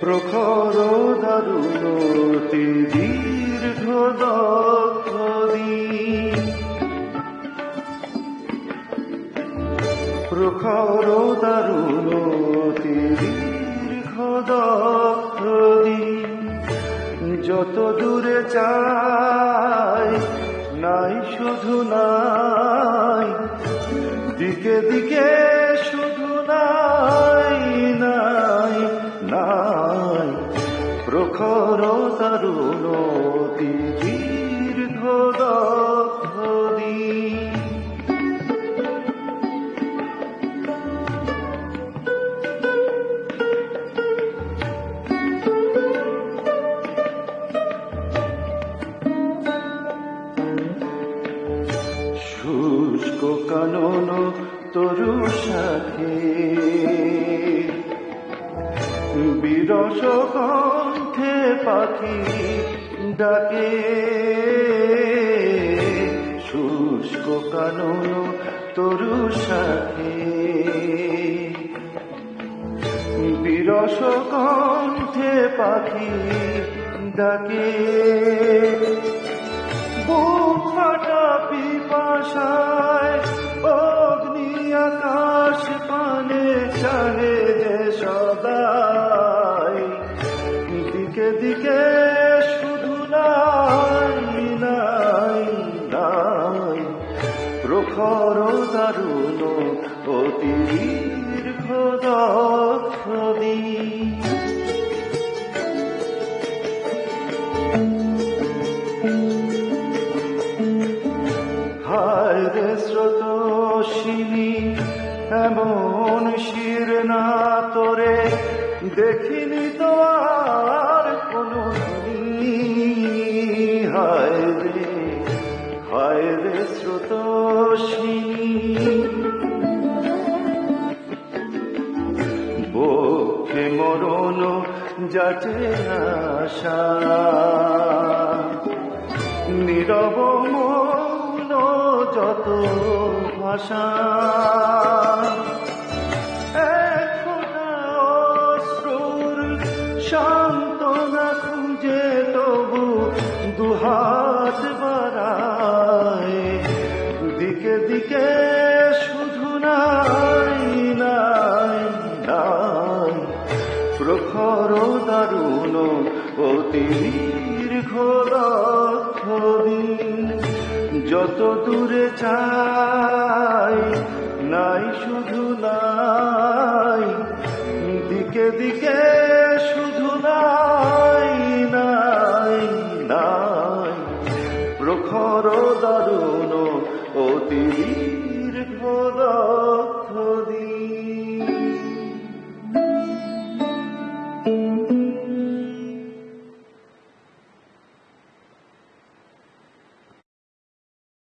প্রখর দারুণতি দীর্ঘ প্রখর দারুণতি দীর্ঘ দক্ষদি যত দূরে চাই নাই শুধু নাই দিকে দিকে শুধু নাই নাই নাই। প্রখর তরুণ কানন তরু সাথে। বিরস কণ্ঠে পাখি ডাকে। শুষ্ক কানন তরু সাথে। বিরস কণ্ঠে পাখি ডাকে। বুক ফাটা পিপাসায় প্রখর দারুণ অতি দীর্ঘ হায় রে স্রোতসিনী এমন শির না তোরে দেখিনি তো যাচে আশা। নীরব মৌন যত ভাষা। সান্ত্বনা খুঁজে তবু দুহাত প্রখর দারুণ অতি দীর্ঘ যত দূরে চাই, নাই শুধু নাই, দিকে দিকে শুধু নাই নাই নাই। প্রখর দারুণ অতি